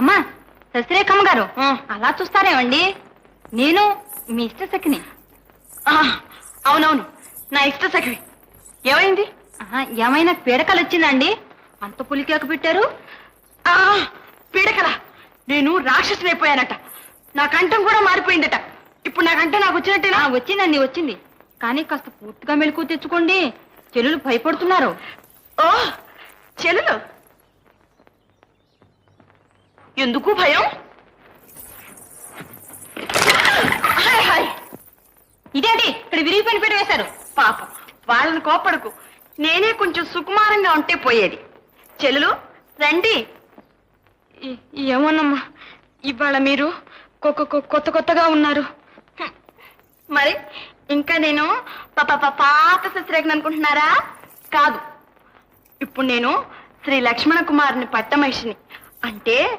అమ్మా శశిరేఖమ్మ గారు అలా చూస్తారేమండి? నేను మీ ఇష్ట సఖిని. అవునవును నా ఇష్ట సఖి ఏమైంది? ఏమైనా పీడకలు వచ్చిందండి అంత పులికేక పెట్టారు? పీడకల. నేను రాక్షసునైపోయానట నా కంఠం కూడా మారిపోయిందట. ఇప్పుడు నా కంఠం నాకు వచ్చినట్టేనా? ఆ, వచ్చిందండి వచ్చింది. కానీ కాస్త పూర్తిగా మెలకు తెచ్చుకోండి. చెల్లెలు భయపడుతున్నారు. ఓ చెల్లెలు? ఎందుకు భయం? Hi hi. ఇదేంటి ఇక్కడ విరిగిపోయిన పీట వేశారు. పాపం వాళ్ళని కోపడకు నేనే కొంచెం సుకుమారంగా ఉంటే పోయేది. చెల్లెలు రండి. ఏమోనమ్మా ఇవాళ మీరు కొత్త కొత్తగా ఉన్నారు. మరి ఇంకా నేను పాప పాత శస్త్రేఖను అనుకుంటున్నారా? కాదు. ఇప్పుడు నేను శ్రీ లక్ష్మణ కుమారుని పట్టమహిషిని. అంటే